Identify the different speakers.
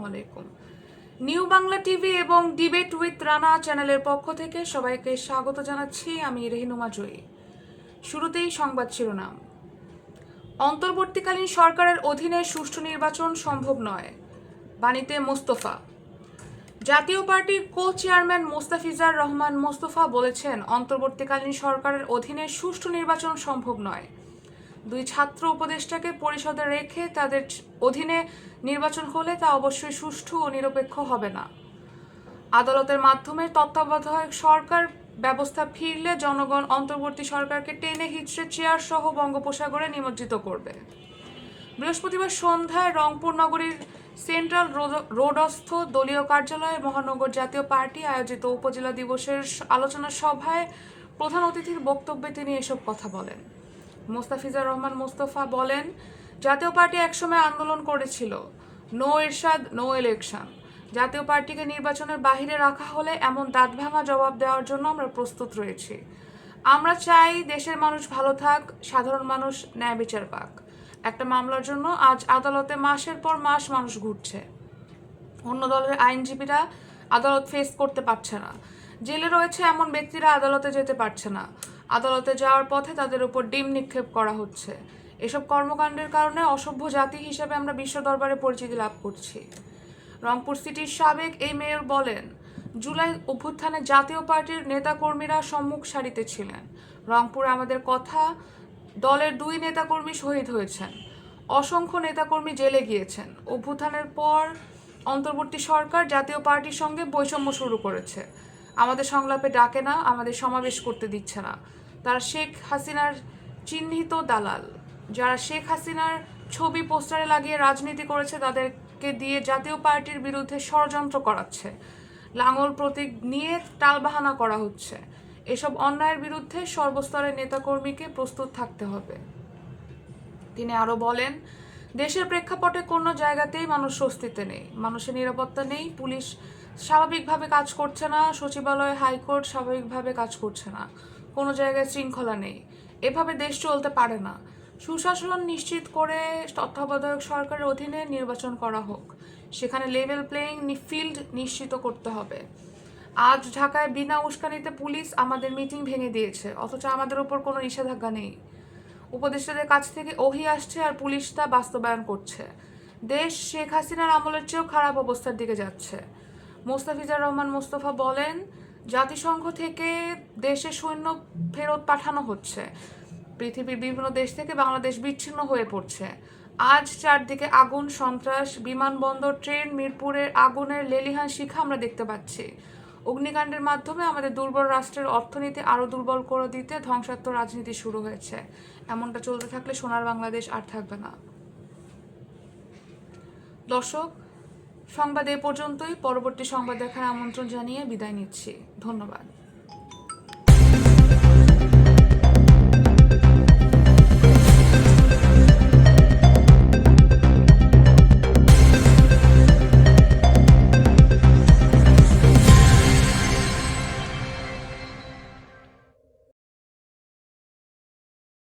Speaker 1: আসসালামু আলাইকুম। New Bangla TV এবং ডিবেট উইথ রানা চ্যানেলের পক্ষ থেকে সবাইকে স্বাগত জানাচ্ছি আমি রেহিনুমা জয়ী শুরুতেই সংবাদ শিরোনাম। অন্তর্বর্তীকালীন সরকারের অধীনে সুষ্ঠু নির্বাচন সম্ভব নয়। বাণীতে মোস্তফা। জাতীয় পার্টির কো চেয়ারম্যান মোস্তাফিজার রহমান মোস্তফা বলেছেন, অন্তর্বর্তীকালীন সরকারের অধীনে সুষ্ঠু নির্বাচন সম্ভব নয়। দুই ছাত্র উপদেষ্টাকে পরিষদে রেখে তাদের অধীনে নির্বাচন হলে তা অবশ্যই সুষ্ঠু ও নিরপেক্ষ হবে না। আদালতের মাধ্যমে তত্ত্বাবধায়ক সরকার ব্যবস্থা ফিরলে জনগণ অন্তর্বর্তী সরকারকে টেনে হিচড়ে চেয়ার সহ বঙ্গোপসাগরে নিমজ্জিত করবে। বৃহস্পতিবার সন্ধ্যায় রংপুর নগরীর সেন্ট্রাল রোড- রোডস্থ দলীয় কার্যালয়ে মহানগর জাতীয় পার্টি আয়োজিত উপজেলা দিবসের আলোচনা সভায় প্রধান অতিথির বক্তব্যে তিনি এসব কথা বলেন। মোস্তাফিজার রহমান মোস্তফা বলেন, জাতীয় পার্টি একসময় আন্দোলন করেছিল। No Ershad no election. জাতীয় পার্টিকে নির্বাচনের বাহিরে রাখা হলে এমন দাঁত ভাঙা জবাব দেওয়ার জন্য আমরা প্রস্তুত রয়েছি। আমরা চাই দেশের মানুষ ভালো থাক, সাধারণ মানুষ ন্যায় বিচার পাক। একটা মামলার জন্য আজ আদালতে মাসের পর মাস মানুষ ঘুরছে। অন্য দলের আইনজীবীরা আদালত ফেস করতে পারছে না। জেলে রয়েছে এমন ব্যক্তিরা আদালতে যেতে পারছে না। আদালতে যাওয়ার পথে তাদের উপর ডিম নিক্ষেপ করা হচ্ছে। এসব কর্মকাণ্ডের কারণে অসভ্য জাতি হিসেবে আমরা বিশ্ব দরবারে পরিচিতি লাভ করছি। রংপুর সিটির সাবেক এই মেয়র বলেন, জুলাই অভ্যুত্থানে জাতীয় পার্টির নেতাকর্মীরা সম্মুখ সারিতে ছিলেন। রংপুরে আমাদের কথা, দলের দুই নেতাকর্মী শহীদ হয়েছেন। অসংখ্য নেতাকর্মী জেলে গিয়েছেন। অভ্যুত্থানের পর অন্তর্বর্তী সরকার জাতীয় পার্টির সঙ্গে বৈষম্য শুরু করেছে। আমাদের সংলাপে ডাকে না, আমাদের সমাবেশ করতে দিচ্ছে না। তারা শেখ হাসিনার চিহ্নিত দালাল। যারা শেখ হাসিনার ছবি পোস্টারে লাগিয়ে রাজনীতি করেছে, তাদেরকে দিয়ে জাতীয় পার্টির বিরুদ্ধে ষড়যন্ত্র করাচ্ছে। লাঙল প্রতীক নিয়ে টালবাহানা করা হচ্ছে। এসব অন্যায়ের বিরুদ্ধে সর্বস্তরের নেতাকর্মীকে প্রস্তুত থাকতে হবে। তিনি আরও বলেন, দেশের প্রেক্ষাপটে কোনো জায়গাতেই মানুষ স্বস্তিতে নেই। মানুষের নিরাপত্তা নেই, পুলিশ স্বাভাবিকভাবে কাজ করছে না, সচিবালয়, হাইকোর্ট স্বাভাবিকভাবে কাজ করছে না। কোনো জায়গায় শৃঙ্খলা নেই। এভাবে দেশ চলতে পারে না। সুশাসন নিশ্চিত করে তত্ত্বাবধায়ক সরকারের অধীনে নির্বাচন করা হোক। সেখানে লেভেল প্লেয়িং ফিল্ড নিশ্চিত করতে হবে। আজ ঢাকায় বিনা উস্কানিতে পুলিশ আমাদের মিটিং ভেঙে দিয়েছে, অথচ আমাদের উপর কোনো নিষেধাজ্ঞা নেই। উপদেষ্টাদের কাছ থেকে ওহি আসছে আর পুলিশ তা বাস্তবায়ন করছে। দেশ শেখ হাসিনার আমলের চেয়েও খারাপ অবস্থার দিকে যাচ্ছে। মোস্তাফিজার রহমান মোস্তফা বলেন জাতিসংঘ থেকে দেশে সৈন্য ফেরত পাঠানো হচ্ছে। পৃথিবীর বিভিন্ন দেশ থেকে বাংলাদেশ বিচ্ছিন্ন হয়ে পড়ছে। আজ চারদিকে আগুন, সন্ত্রাস, বিমানবন্দর, ট্রেন, মিরপুরের আগুনের লেলিহান শিখা আমরা দেখতে পাচ্ছি। অগ্নিকাণ্ডের মাধ্যমে আমাদের দুর্বল রাষ্ট্রের অর্থনীতি আরও দুর্বল করে দিতে ধ্বংসাত্মক রাজনীতি শুরু হয়েছে। এমনটা চলতে থাকলে সোনার বাংলাদেশ আর থাকবে না। দর্শক সংবাদ এ পর্যন্তই। পরবর্তী সংবাদ দেখার আমন্ত্রণ জানিয়ে বিদায় নিচ্ছি। ধন্যবাদ।